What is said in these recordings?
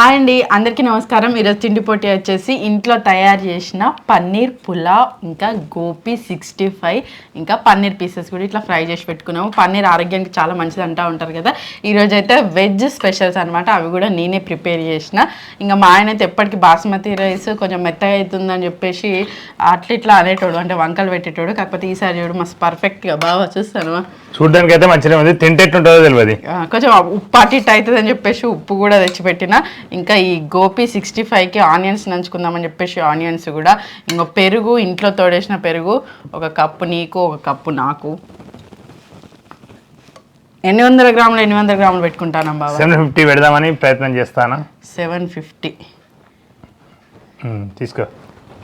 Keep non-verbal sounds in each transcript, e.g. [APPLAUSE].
Hi అండి అందరికీ నమస్కారం. ఈరోజు తిండి పోటీ వచ్చేసి ఇంట్లో తయారు చేసిన పన్నీర్ పులావ్ ఇంకా గోపి సిక్స్టీ ఫైవ్ ఇంకా పన్నీర్ పీసెస్ కూడా ఇట్లా ఫ్రై చేసి పెట్టుకున్నాము. పన్నీర్ ఆరోగ్యానికి చాలా మంచిది అంటూ ఉంటారు కదా. ఈరోజు అయితే వెజ్ స్పెషల్స్ అనమాట అవి కూడా నేనే ప్రిపేర్ చేసిన. ఇంకా మా ఆయన అయితే ఎప్పటికీ బాస్మతి రైస్ కొంచెం మెత్తగా అవుతుందని చెప్పేసి అట్లా ఇట్లా అనేటోడు అంటే వంకలు పెట్టేటోడు. కాకపోతే ఈసారి చూడు మస్తు పర్ఫెక్ట్గా బాగా చూస్తాను. చూడడానికి అయితే మంచిగా ఉంది. తింటే ఎట్లుంటుందో తెలియదు కొంచెం ఉప్పు అటు ఇటు అవుతుంది అని చెప్పేసి ఉప్పు కూడా తెచ్చిపెట్టిన ఇంకా ఈ గోపి సిక్స్టీ ఫైవ్కి ఆనియన్స్ నంచుకుందామని చెప్పేసి ఆనియన్స్ కూడా. ఇంకో పెరుగు ఇంట్లో తోడేసిన పెరుగు ఒక కప్పు నీకు ఒక కప్పు నాకు. ఎన్ని వందల గ్రాములు ఎన్ని వందల గ్రాములు పెట్టుకుంటాను బాబా సెవెన్ ఫిఫ్టీ పెడదామని ప్రయత్నం చేస్తాను? సెవెన్ ఫిఫ్టీ తీసుకో.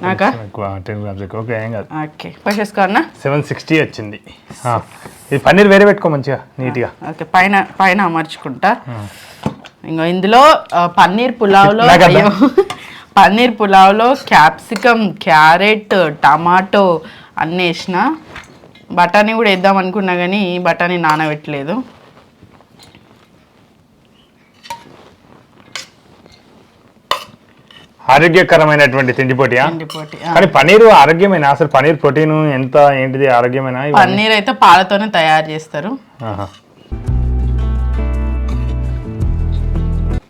నాకా? టెన్ గ్రామ్స్ ఓకే ఏం కాదు. ఓకే సెవెన్ సిక్స్టీ వచ్చింది. ఇది పన్నీర్ వేరే పెట్టుకో మంచిగా నీట్గా. ఓకే పైన పైన అమర్చుకుంటా. ఇంకో ఇందులో పన్నీర్ పులావ్లో [LAUGHS] పన్నీర్ పులావ్లో క్యాప్సికమ్ క్యారెట్ టమాటో అన్నీ వేసిన. బఠానీ కూడా వేద్దాం అనుకున్నా కానీ బఠానీ నానబెట్టలేదు. ఆరోగ్యకరమైనటువంటి ఆ. కానీ పన్నీర్ ఆరోగ్యమైన? అసలు పన్నీర్ ప్రోటీన్ ఎంత ఏంటిది ఆరోగ్యమైన? పన్నీర్ అయితే పాలతోనే తయారు చేస్తారు.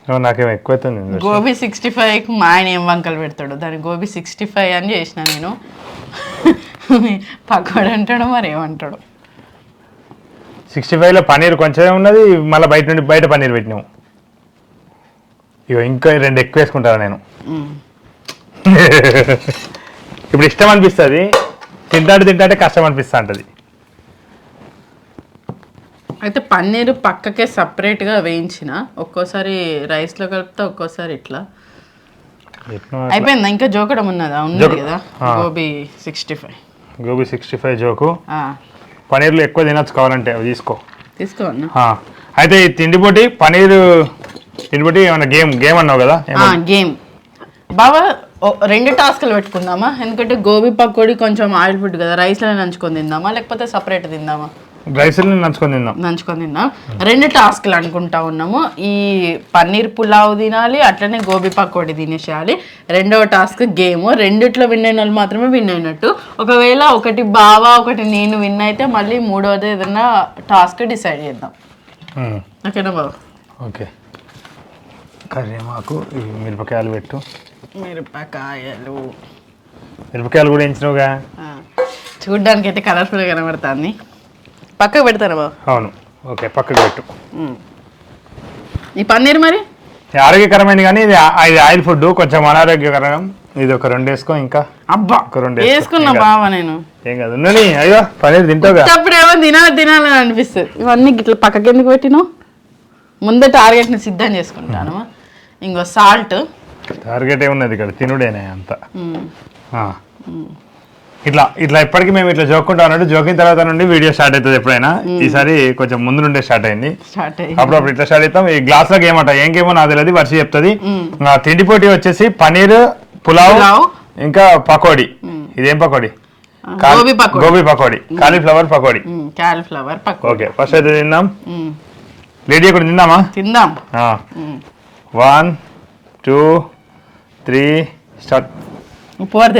ఎక్కువైతుంది గోబీ సిక్స్టీ ఫైవ్కి మా ఆయన ఏం వంకలు పెడతాడు దాని గోబీ సిక్స్టీ ఫైవ్ అని చేసిన నేను. పకోడు అంటాడు మరి ఏమంటాడు. సిక్స్టీ ఫైవ్లో పన్నీర్ కొంచెమే ఉన్నది మళ్ళీ బయట నుండి బయట పన్నీర్ పెట్టినాము ఇగో ఇంకా రెండు ఎక్కువ వేసుకుంటాను నేను. [LAUGHS] ఇప్పుడు ఇష్టం అనిపిస్తుంది తింటాంటే తింటాంటే కష్టం అనిపిస్తూ ఉంటుంది అయితే పన్నీరు పక్కకే సపరేట్గా వేయించిన. ఒక్కోసారి రైస్లో కలిపితే ఒక్కోసారి ఇట్లా. అయిపోయిందా? ఇంకా జోకడం ఉన్నదా? ఉన్నది కదా. Gobi sixty five. Gobi sixty five joke. పన్నీర్లు ఎక్కువ తినొచ్చు కావాలంటే అవి తీసుకో. తీసుకో అన్న. ఆ, అయితే ఈ తిండిపోటి పన్నీర్ తిండిపోటి ఏమన్నా గేమ్ గేమ్ అన్నావు కదా? గేమ్. బాబా రెండు టాస్క్లు పెట్టుకుందామా? ఎందుకంటే గోబీ పకోడీ కొంచెం ఆయిల్ ఫుడ్ కదా రైస్లో నంచుకొని తిందామా? లేకపోతే సపరేట్ తిందామా? రైస్ని నంచుకొని తిందాం నంచుకొని తిందాం రెండు టాస్క్లు అనుకుంటా ఉన్నాము. ఈ పన్నీర్ పులావ్ తినాలి అట్లనే గోబీ పకోడీ తినేసేయాలి. రెండవ టాస్క్ గేమ్. రెండిట్లో విన్ అయిన వాళ్ళు మాత్రమే విన్ అయినట్టు. ఒకవేళ ఒకటి బావా ఒకటి నేను విన్ అయితే మళ్ళీ మూడవది ఏదైనా టాస్క్ డిసైడ్ చేద్దాం. ఓకేనా బాబు? ఓకే. కర్రీమాకు మిరపకాయలు పెట్టు. మిరపకాయలు. మిరపకాయలు కూడా వేయించినావుగా ఆ, చూడ్డానికి అయితే కలర్ఫుల్గా కనబడుతుంది. పక్కకు పెడతారా బాబు అవును. ఓకే పక్కకు పెట్టు. ఈ పన్నీర్ మరి? ఇది ఆరోగ్యకరమైనది కానీ ఇది ఆయిల్ ఫుడ్ కొంచెం అనారోగ్యకరం. ఇది ఒక రెండు వేసుకో ఇంకా. అబ్బా! ఒక రెండు వేసుకో. వేసుకున్నా. బావా నేను. ఏం కాదు. ఉన్నని అయ్యో పన్నీర్ తింటావుగా. అప్పుడు ఏమో తినాలి తినాలని అనిపిస్తుంది. ఇవన్నీ ఇట్లా పక్కకి ఎందుకు పెట్టినావు? ముందే టార్గెట్ని సిద్ధం చేసుకుంటాను ఇంకో సాల్ట్. టార్గెట్ ఏమున్నది ఇక్కడ? తినుడేనే అంత. ఆ. ఇట్లా ఇట్లా ఎప్పటికీ మేము ఇట్లా జోక్కుంటా ఉన్నట్టు జోకిన తర్వాత నుండి వీడియో స్టార్ట్ అవుతుంది ఎప్పుడైనా. ఈసారి కొంచెం ముందు నుండే స్టార్ట్ అయింది. అప్పుడప్పుడు ఇట్లా స్టార్ట్ అవుతాం ఈ గ్లాస్లో ఏమంట ఏం గేమో నాకు తెలియదు. వర్ష చెప్తుంది. తిండి పోటీ వచ్చేసి పన్నీర్ పులావ్. ఇంకా పకోడీ. ఇదేం పకోడీ? గోబీ పకోడీ. కాలీఫ్లవర్ పకోడీ. క్యాలిఫ్లవర్ పక్క ఓకే ఫస్ట్ అయితే తిందాం. లేడీ కూడా తిందామా? తిందాం. One two three start. ఉప్పు వరకు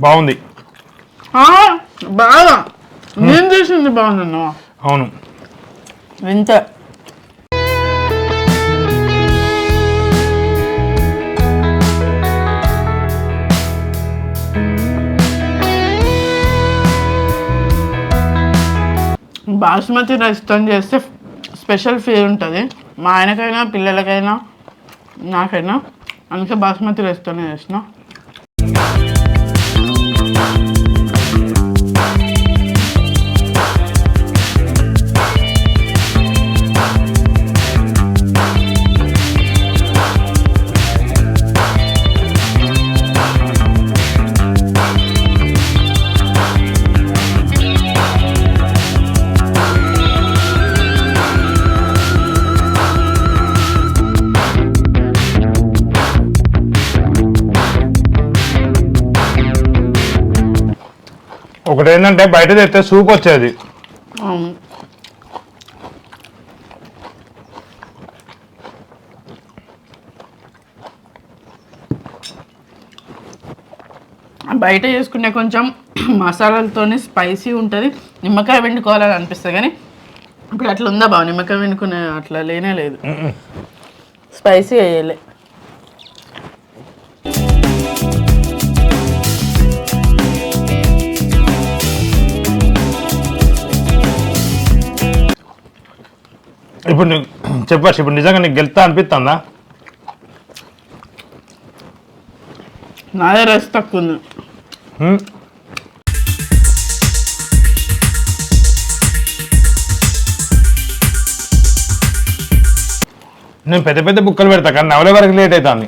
బాగుంది. బాగా. నేను చేసింది బాగుందన్నా అవును. ఇంత బాస్మతి రైస్తో చేస్తే స్పెషల్ ఫీల్ ఉంటుంది. మా ఆయనకైనా పిల్లలకైనా నాకైనా. అందుకే బాస్మతి రైస్తోనే చేసిన. ఒకటి ఏంటంటే బయట తెస్తే సూప్ వచ్చేది. బయట చేసుకునే కొంచెం మసాలాలతోనే స్పైసీ ఉంటుంది. నిమ్మకాయ వండుకోవాలని అనిపిస్తుంది కానీ ఇప్పుడు అట్లా ఉందా బావ? నిమ్మకాయ వండుకునే అట్లా లేనే లేదు. స్పైసీ వేయలే ఇప్పుడు నీకు చెప్పచ్చు ఇప్పుడు నిజంగా నీకు గెలుతా అనిపిస్తుందా? నాదే రైస్ తక్కువ ఉంది. హ్మ్? నేను పెద్ద పెద్ద బుక్కలు పెడతా కానీ నవలే వరకు లేట్ అవుతుంది.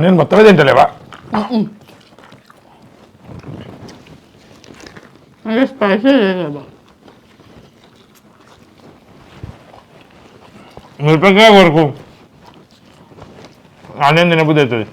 ఆనియన్ మొత్తమే తింటలేవా? అదే స్పైసీ లేదు మిరపకాయ వరకు ఆనియన్ తినబుద్ధి అవుతుంది.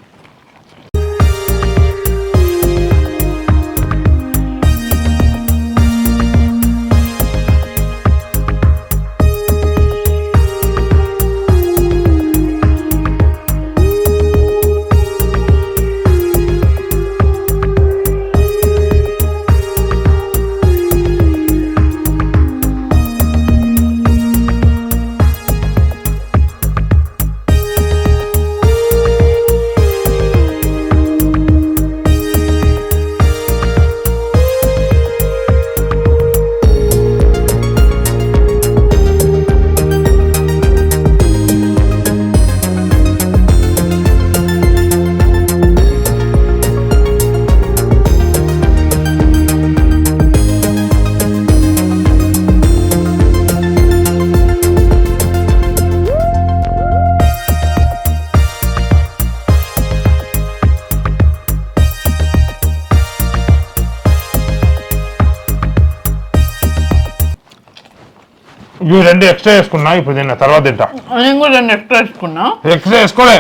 ఇవి రెండు ఎక్స్ట్రా వేసుకున్నా ఇప్పుడు తిన్న తర్వాత తింటా. నేను కూడా రెండు ఎక్స్ట్రా వేసుకున్నా. ఎక్స్ట్రా వేసుకోలే.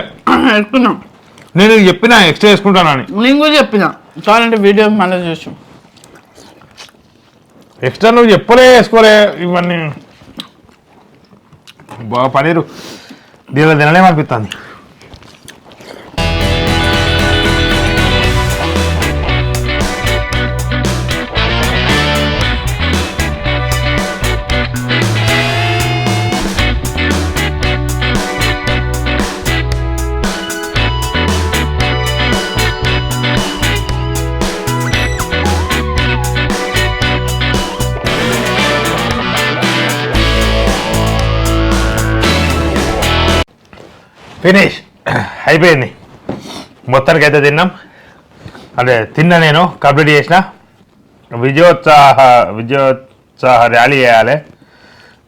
వేసుకున్నాం. నేను చెప్పినా ఎక్స్ట్రా వేసుకుంటానని. నేను కూడా చెప్పిన. కావాలంటే వీడియో మళ్ళీ చూసి ఎక్స్ట్రా నువ్వు చెప్పలే వేసుకోలే ఇవన్నీ. బాగా పనీరు. దీనిలో తినలేమనిపిస్తుంది ఫినిష్. అయిపోయింది. మొత్తానికి అయితే తిన్నాం. అదే తిన్నా నేను కంప్లీట్ చేసిన. విజయోత్సాహ విజయోత్సాహ ర్యాలీ చేయాలి.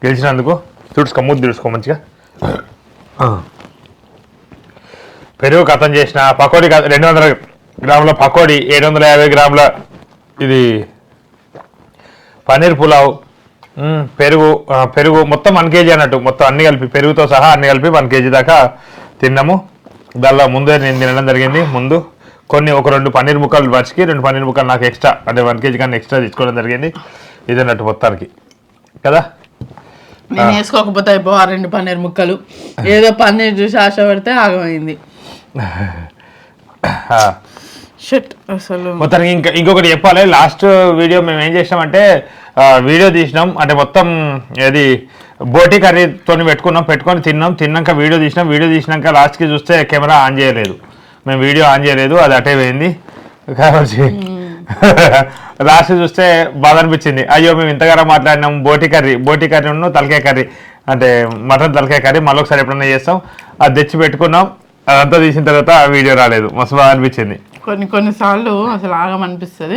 గెలిచినందుకు తుడుచుకో ముద్దు తుడుచుకో మంచిగా. పెరుగు కథం చేసిన పకోడీ రెండు వందల గ్రాముల పకోడీ ఏడు వందల యాభై గ్రాముల ఇది పన్నీర్ పులావ్. పెరుగు పెరుగు మొత్తం వన్ కేజీ అన్నట్టు. మొత్తం అన్ని కలిపి పెరుగుతో సహా అన్ని కలిపి వన్ కేజీ దాకా తిన్నాము. దానిలో ముందే నేను తినడం జరిగింది. ముందు కొన్ని ఒక రెండు పన్నీర్ ముక్కలు మర్చికి రెండు పన్నీర్ ముక్కలు నాకు ఎక్స్ట్రా అంటే వన్ కేజీ కన్నా ఎక్స్ట్రా తీసుకోవడం జరిగింది. ఇది అన్నట్టు మొత్తానికి. కదా? నేను వేసుకోకపోతే అయిపో ఆ రెండు పన్నీర్ ముక్కలు. ఏదో పన్నీర్ చూసి ఆశ పడితే ఆగమైంది. షట్ అసలు. మొత్తానికి ఇంకా ఇంకొకటి చెప్పాలి. లాస్ట్ వీడియో మేము ఏం చేసామంటే ఆ, వీడియో తీసినాం. అంటే మొత్తం ఏది బోటి కర్రీతో పెట్టుకున్నాం పెట్టుకొని తిన్నాం. తిన్నాక వీడియో తీసినాం. వీడియో తీసినాక లాస్ట్కి చూస్తే కెమెరా ఆన్ చేయలేదు. మేము వీడియో ఆన్ చేయలేదు. అది అటే పోయింది. కాబట్టి [LAUGHS] లాస్ట్ చూస్తే బాధ అనిపించింది. అయ్యో మేము ఇంతగానో మాట్లాడినాం. బోటి కర్రీ బోటి కర్రీ ఉన్న తలకాయ కర్రీ. అంటే మటన్ తలకాయ కర్రీ. మళ్ళీ ఒకసారి ఎప్పుడన్నా చేస్తాం. అది తెచ్చి పెట్టుకున్నాం. అదంతా తీసిన తర్వాత ఆ వీడియో రాలేదు. మస్తు బాగా అనిపించింది. కొన్ని కొన్ని సార్లు అసలు ఆగమనిపిస్తుంది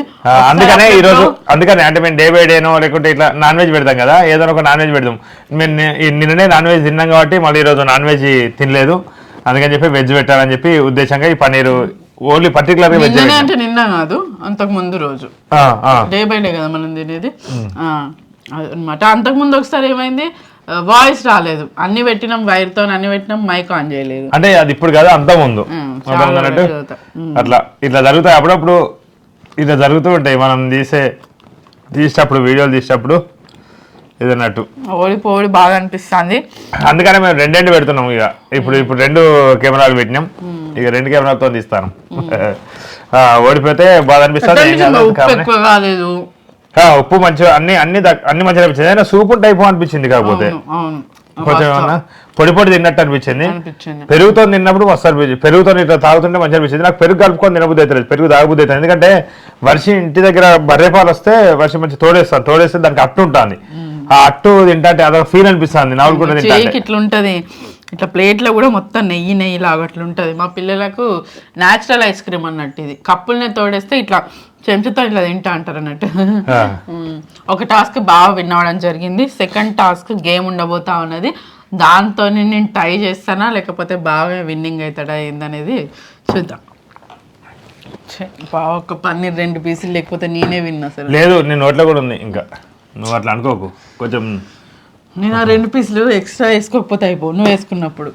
అందుకనే ఈ రోజు అందుకనే అంటే మేము డే బై డేనో లేకుంటే ఇట్లా నాన్ వెజ్ పెడతాం కదా ఏదో ఒక నాన్ వెజ్ పెడతాం మేము నిన్ననే నాన్ వెజ్ తిన్నాం కాబట్టి మళ్ళీ ఈ రోజు నాన్ వెజ్ తినలేదు. అందుకని చెప్పి వెజ్ పెట్టాలని చెప్పి ఉద్దేశంగా ఈ పన్నీరు ఓన్లీ పర్టికులర్ వెజ్ అంటే నిన్న కాదు అంతకు ముందు రోజు డే బై డే కదా మనం తినేది. అనమాట అంతకు ముందు ఒకసారి ఏమైంది? వాయిస్ రాలేదు. అన్ని పెట్టినాం వైర్తో అన్ని పెట్టినాం మైక్ ఆన్ చేయలేదు. అంటే అది ఇప్పుడు కాదు అంత ముందు. అట్లా ఇట్లా జరుగుతాయి. అప్పుడప్పుడు ఇట్లా జరుగుతూ ఉంటాయి. మనం తీసే తీసేటప్పుడు వీడియోలు తీసేటప్పుడు ఇదన్నట్టు ఓడిపోడి బాగా అనిపిస్తుంది. అందుకనే మేము రెండెండు పెడుతున్నాం ఇక. ఇప్పుడు ఇప్పుడు రెండు కెమెరాలు పెట్టినాం. ఇక రెండు కెమెరాలతో తీస్తాను. ఓడిపోతే బాధ అనిపిస్తుంది. ఉప్పు మంచిగా అన్ని అన్ని అన్ని మంచిగా అనిపించింది. అయినా సూపు టైప్ అనిపించింది కాకపోతే. కొంచెం పొడి పొడి తిన్నట్టు అనిపించింది. పెరుగుతో తిన్నప్పుడు మస్తు అనిపించింది. పెరుగుతో ఇట్లా తాగుతుంటే మంచిగా అనిపించింది. నాకు పెరుగు కలుపుకొని తినబుద్ధి అవుతుంది పెరుగు తాగబుద్ధి అవుతుంది ఎందుకంటే వర్షి ఇంటి దగ్గర బర్రె పాలు వస్తే వర్షి మంచి తోడేస్తాను తోడేస్తే దానికి అట్టు ఉంటుంది. ఆ అట్టు తింటే అదొక ఫీల్ అనిపిస్తుంది. నవ్వులు కూడా తింటే ఇట్లా ఉంటది ఇట్లా ప్లేట్లో కూడా మొత్తం నెయ్యి నెయ్యి లాగా అట్లా ఉంటది. మా పిల్లలకు న్యాచురల్ ఐస్ క్రీమ్ అన్నట్టు ఇది. కప్పుల్ని తోడేస్తే ఇట్లా చెంచుతో ఇట్లా తింటా అంటారు అన్నట్టు. ఒక టాస్క్ బాగా విన్ అవ్వడం జరిగింది. సెకండ్ టాస్క్ గేమ్ ఉండబోతా ఉన్నది. దాంతో నేను ట్రై చేస్తానా లేకపోతే బాగా విన్నింగ్ అవుతాడా ఏందనేది చూద్దాం. బాగా ఒక పన్నీర్ రెండు పీసులు లేకపోతే నేనే విన్ అసలు. లేదు నీ నోట్లో కూడా ఉంది ఇంకా. నువ్వు అట్లా అనుకోకు. కొంచెం నేను ఆ రెండు పీసులు ఎక్స్ట్రా వేసుకోకపోతే అయిపో నువ్వు వేసుకున్నప్పుడు.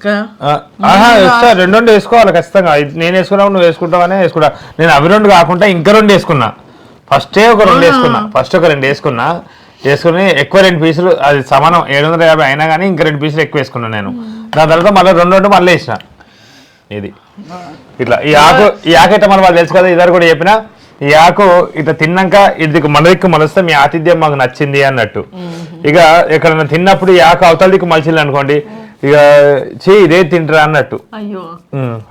ఎక్స్ట్రా రెండు రెండు వేసుకోవాలి ఖచ్చితంగా. నేను వేసుకున్నావు నువ్వు వేసుకుంటావనే వేసుకున్నా. నేను అవి రెండు కాకుండా ఇంకా రెండు వేసుకున్నా. ఫస్టే ఒక రెండు వేసుకున్నా. ఫస్ట్ ఒక రెండు వేసుకున్నా. వేసుకుని ఎక్కువ రెండు పీసులు అది సమానం ఏడు వందల యాభై అయినా కానీ ఇంకా రెండు పీసులు ఎక్కువ వేసుకున్నా నేను. దాని తర్వాత మళ్ళీ రెండు రెండు మళ్ళీ వేసిన. ఇది. ఇట్లా. ఈ ఆకు ఈ ఆకు అయితే మన వాళ్ళు తెలుసు కదా ఇద్దరు కూడా చెప్పిన ఈ ఆకు ఇట్లా తిన్నాక ఇది మన దిక్కు మలిస్తే మీ ఆతిథ్యం మాకు నచ్చింది అన్నట్టు. ఇక ఎక్కడైనా తిన్నప్పుడు ఈ ఆకు అవతల దిక్కు మలిచింది అనుకోండి ఇక చే ఇదే తింటారా అన్నట్టు.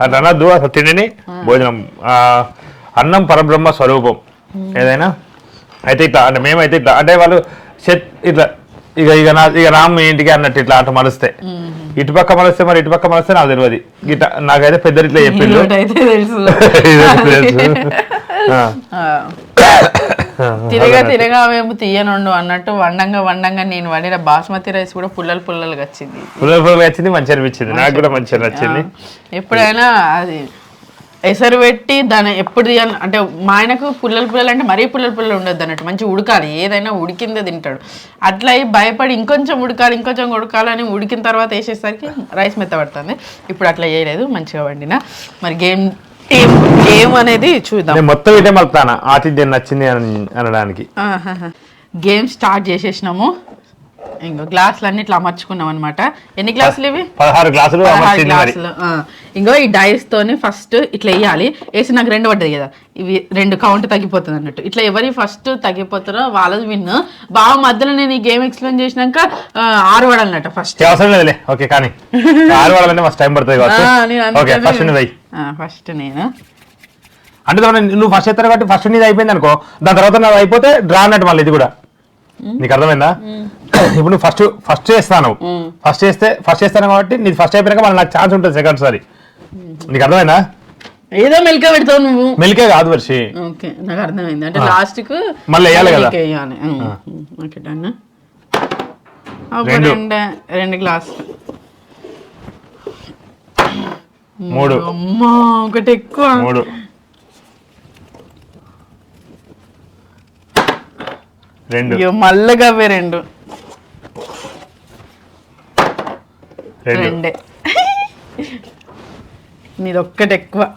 అట్లా అనద్దు అసలు తినని భోజనం. అన్నం పరబ్రహ్మ స్వరూపం. ఏదైనా? అయితే ఇట్లా అంటే మేమైతే ఇట్లా అంటే వాళ్ళు చెత్ ఇట్లా ఇక ఇక నా ఇక రామ్ ఇంటికి అన్నట్టు ఇట్లా అటు మలిస్తే. ఇటుపక్క మలిస్తే మరి ఇటుపక్క మలిస్తే నాకు తెలియదు ఇట్లా నాకైతే పెద్ద ఇట్లా [LAUGHS] చెప్పిండు [LAUGHS] తిరగా తిరగా మేము తీయనుండు అన్నట్టు వండంగా వండంగా నేను వండిన బాస్మతి రైస్ కూడా పుల్లలు పుల్లలుగా వచ్చింది పుల్లలు పుల్లలు వచ్చింది మంచి అనిపించింది. నాకు కూడా మంచిగా నచ్చింది. ఎప్పుడైనా అది ఎసరు పెట్టి దాన్ని ఎప్పుడు తీయాలి? అంటే మా ఆయనకు పుల్లలు పుల్లలు అంటే మరీ పుల్లలు పుల్లలు ఉండదు అన్నట్టు. మంచి ఉడకాలి. ఏదైనా ఉడికిందే తింటాడు. అట్లా అయి భయపడి ఇంకొంచెం ఉడకాలి ఇంకొంచెం ఉడకాలని ఉడికిన తర్వాత వేసేసరికి రైస్ మెత్తబడుతుంది. ఇప్పుడు అట్లా చేయలేదు. మంచిగా వండిన. మరి గేమ్ గేమ్ అనేది చూద్దాం. నేను మొత్తం ఇటే మలుపుతాను? ఆతిథ్యం నచ్చింది అని అనడానికి. గేమ్ స్టార్ట్ చేసేసినాము. ఇంకో గ్లాసులు అన్ని ఇట్లా అమర్చుకున్నాం అనమాట ఎన్ని గ్లాసులు ఇవి? పదహారు గ్లాసులు పదహారు గ్లాసులు. ఇంకో ఈ డైస్ తోని ఫస్ట్ ఇట్లా వేయాలి. వేసి నాకు రెండు పడ్డది కదా. ఇవి రెండు కౌంట్ తగ్గిపోతుంది అన్నట్టు. ఇట్లా ఎవరి ఫస్ట్ తగ్గిపోతారో వాళ్ళది విన్ బాగా మధ్యలో నేను ఈ గేమ్ ఎక్స్ప్లెయిన్ చేసినాక ఆరు పడాలన్నట్టు ఫస్ట్ అవసరం లేదులే. ఓకే కానీ ఆరు వాడాలంటే మస్తు టైం పడుతుంది ఫస్ట్ ఫస్ట్ నేను అంటే నువ్వు ఫస్ట్ ఎత్తారు కాబట్టి ఫస్ట్ నీది అయిపోయింది అనుకో. దాని తర్వాత నాది అయిపోతే డ్రా అన్నట్టు మళ్ళీ ఇది కూడా. నీకు అర్థమైందా? [COUGHS] ఇప్పుడు నువ్వు ఫస్ట్ ఫస్ట్ చేస్తాను. ఫస్ట్ చేస్తే ఫస్ట్ చేస్తాను కాబట్టి నీది ఫస్ట్ అయిపోయినాక మళ్ళీ నాకు ఛాన్స్ ఉంటుంది సెకండ్ సారి. నీకు అర్థమైందా? ఏదో మెల్క పెడతావు నువ్వు. మెలికే కాదు వర్షి. ఓకే నాకు అర్థమైంది. అంటే లాస్ట్కు మళ్ళీ వేయాలి కదా. ఓకే డన్ రెండు. రెండు గ్లాసులు మూడు. అమ్మా ఒకటి ఎక్కువ. మూడు. రెండు. అవే రెండు. రెండు. నీది [LAUGHS] ఒక్కటి ఎక్కువ.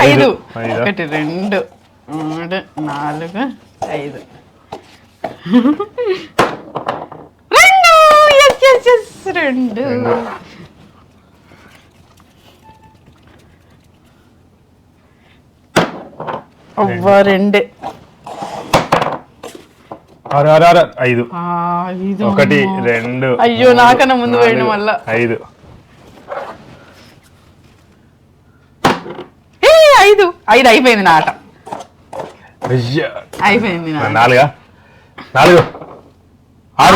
ఐదు? ఒకటి రెండు. మూడు నాలుగు ఐదు. రెండు. రెండు. అవ్వా రెండే. ఐదు. ఒకటి. రెండు అయ్యో, నాకన్నా ముందు నాలుగు, మళ్ళా. ఐదు. ఐదు. ఐదు అయిపోయింది నా ఆట. అయిపోయింది. నాలుగా? నాలుగు. ఆరు.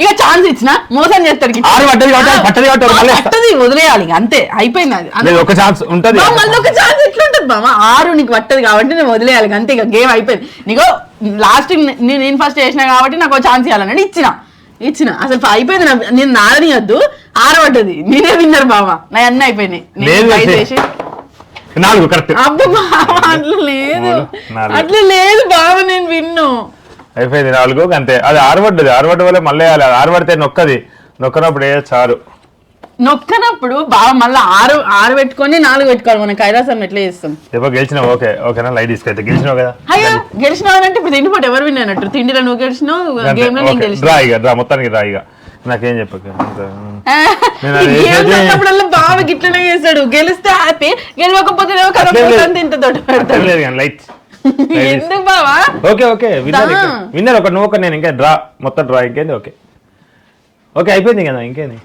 ఇక ఛాన్స్ ఇచ్చిన. మోసం చేస్తాడు. ఆరు పట్టది కాబట్టి ఆ, పట్టది కాబట్టి మళ్ళీ వేస్తా. పట్టది వదిలేయాలి అంతే. అయిపోయింది అది. ఒక ఛాన్స్ ఉంటది. మళ్ళీ ఒక ఛాన్స్ ఎట్లుంటది బామ ఆరు నీకు పట్టదు కాబట్టి నేను వదిలేయాలి. అంతే ఇక. గేమ్ అయిపోయింది. నీకు లాస్ట్ నేను నేను ఫస్ట్ చేసిన కాబట్టి నాకు ఛాన్స్ ఇవ్వాలని ఇచ్చిన. ఇచ్చిన. అసలు అయిపోయింది నా- నేను నాడనియద్దు ఆరబడ్డది. నేనే విన్నర్ బావ. నా అన్నీ అయిపోయినాయి. నేను. చేసి నాలుగు కరెక్ట్ అబ్బా బావ అట్లా లేదు. అట్లా లేదు బావ నేను విన్ను. అయిపోయింది నాలుగు అంతే. అది ఆరుపడ్డది ఆరుపడ్డ వల్ల మళ్ళీ వేయాలి. ఆరుపడితే నొక్కది. నొక్కనప్పుడు వేయచ్చు ఆరు నొక్కనప్పుడు బావ మళ్ళీ ఆరు ఆరు పెట్టుకొని నాలుగు పెట్టుకోవాలి మనం కైలాసం ఎట్లా చేస్తాం? దెబ్బ గెలిచినావు ఓకే ఓకేనా? లైట్ తీసుకైతే గెలిచినావు కదా? అయ్యో గెలిచినావు అంటే ఇప్పుడు తిండిపోటు ఎవరు విన్నట్టు? తిండిలో నువ్వు గెలిచినావు గేమ్లో నేను గెలిచిన. ఇక డ్రా మొత్తానికి ఇక. నాకేం చెప్పక. బావ గిట్లనే చేస్తాడు. గెలిస్తే హ్యాపీ గెలవకపోతే. ఇంత పెడతాడు కానీ లైట్ ఎందుకు బావా? Okay okay. విన్నర్. విన్నర్ ఒక నువ్వు ఒక నేను ఇంకా డ్రా. మొత్తం డ్రా ఇంకేంది? ఓకే. ఓకే అయిపోయింది కదా ఇంకేంది?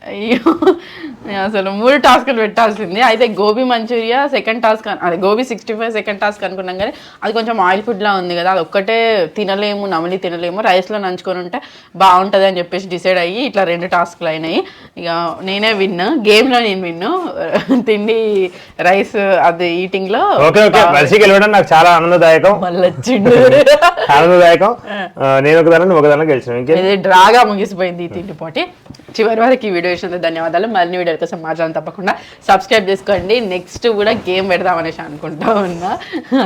అయ్యో. అసలు మూడు టాస్క్లు పెట్టాల్సింది. అయితే గోబీ మంచూరియా సెకండ్ టాస్క్ అదే gobi sixty five second task అనుకున్నాం కానీ అది కొంచెం ఆయిల్ ఫుడ్ లా ఉంది కదా అది ఒక్కటే తినలేము నమిలి తినలేము రైస్లో నంచుకొని ఉంటే బాగుంటుంది అని చెప్పేసి డిసైడ్ అయ్యి ఇట్లా రెండు టాస్క్లు అయినాయి. ఇక నేనే విన్ గేమ్లో నేను విన్ తిండి రైస్ అది ఈటింగ్లో నాకు చాలా ఆనందదాయకం. [LAUGHS] ఆనందదాయకం. నేను ఒకదాన్ని ఒకదాన్ని గెలిచిన. ఇంకేం? ఇది డ్రాగా ముగిసిపోయింది ఈ తిండి పోటీ. చివరి వరకు ఈ వీడియో ఇచ్చినందుకు ధన్యవాదాలు. మరిన్ని వీడియోల కోసం మాత్రం తప్పకుండా సబ్స్క్రైబ్ చేసుకోండి. నెక్స్ట్ కూడా గేమ్ పెడదామనేసి అనుకుంటా ఉన్నా.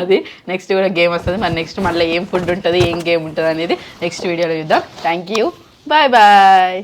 అది నెక్స్ట్ కూడా గేమ్ వస్తుంది. మరి నెక్స్ట్ మళ్ళీ ఏం ఫుడ్ ఉంటుంది ఏం గేమ్ ఉంటుంది అనేది నెక్స్ట్ వీడియోలో చూద్దాం. Thank you bye bye